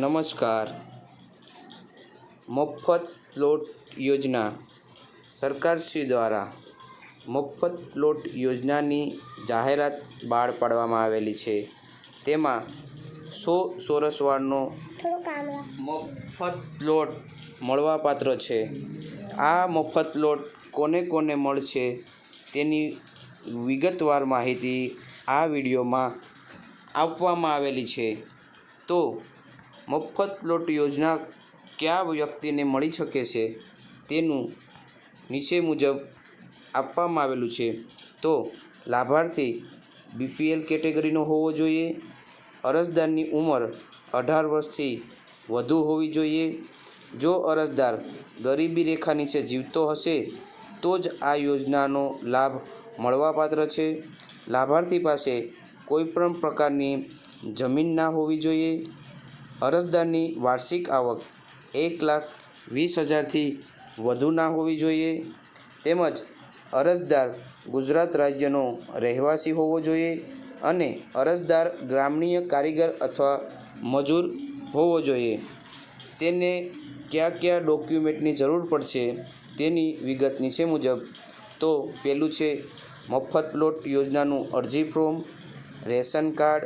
નમસ્કાર. મફત પ્લોટ યોજના સરકારશ્રી દ્વારા મફત પ્લોટ યોજનાની જાહેરાત બહાર પાડવામાં આવેલી છે. તેમાં સો ચોરસવાળનો મફત પ્લોટ મળવાપાત્ર છે. આ મફત પ્લોટ કોને કોને મળશે તેની વિગતવાર માહિતી આ વિડીયોમાં આપવામાં આવેલી છે. તો મફત પ્લોટ યોજના કયા વ્યક્તિને મળી શકે છે તેનું નીચે મુજબ આપવામાં આવેલું છે. તો લાભાર્થી બીપીએલ કેટેગરીનો હોવો જોઈએ. અરજદારની ઉંમર અઢાર વર્ષથી વધુ હોવી જોઈએ. જો અરજદાર ગરીબી રેખા નીચે જીવતો હશે, તો જ આ યોજનાનો લાભ મળવાપાત્ર છે. લાભાર્થી પાસે કોઈપણ પ્રકારની જમીન ના હોવી જોઈએ. અરજદારની વાર્ષિક આવક એક લાખ વીસ હજારથી વધુ ના હોવી જોઈએ. તેમજ અરજદાર ગુજરાત રાજ્યનો રહેવાસી હોવો જોઈએ અને અરજદાર ગ્રામ્ય કારીગર અથવા મજૂર હોવો જોઈએ. તેને કયા કયા ડોક્યુમેન્ટની જરૂર પડશે તેની વિગત નીચે મુજબ. તો પહેલું છે મફત પ્લોટ યોજનાનું અરજી form, ration card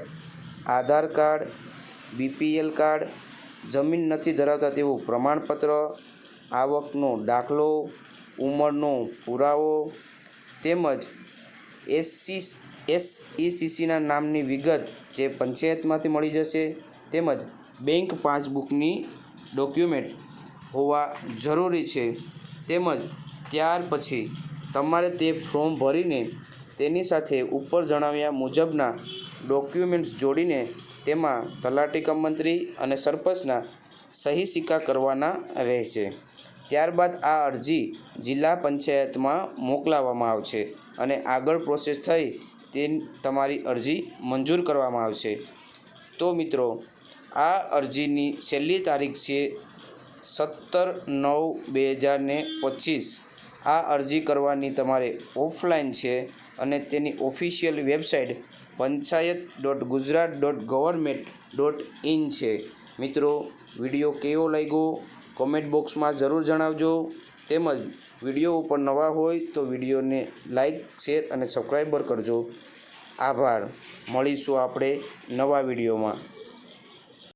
Aadhaar card, BPL card, જમીન નથી ધરાવતા તેવું પ્રમાણપત્ર, આવકનો દાખલો, ઉંમરનો પુરાવો તેમજ એસસી, એસઈસીસીના નામની વિગત જે પંચાયતમાંથી મળી જશે તેમજ બેંક પાસબુકની ડોક્યુમેન્ટ હોવા જરૂરી છે. તેમજ ત્યાર પછી તમારે તે ફોર્મ ભરીને તેની સાથે ઉપર જણાવ્યા મુજબના ડોક્યુમેન્ટ્સ જોડીને તેમાં તલાટી મંત્રી અને સરપંચના સહી સિક્કા કરવાના રહેશે. ત્યારબાદ આ અરજી જિલ્લા પંચાયતમાં મોકલાવવામાં આવશે અને આગળ પ્રોસેસ થઈ તે તમારી અરજી મંજૂર કરવામાં આવશે. તો મિત્રો, આ અરજીની છેલ્લી તારીખ છે સત્તર નવ બે હજાર ને પચીસ. આ અરજી કરવાની તમારે ઓફલાઈન છે અને તેની official website panchayat dot Gujarat dot government dot in છે. મિત્રો, વીડિયો કેવો લાગ્યો? કોમેન્ટ બોક્સમાં જરૂર જણાવજો. તેમજ વીડિયો ઉપર નવા હોય તો વિડીયોને લાઇક શેર અને સબસ્ક્રાઈબર કરજો. આભાર. મળીશું આપણે નવા વિડીયોમાં.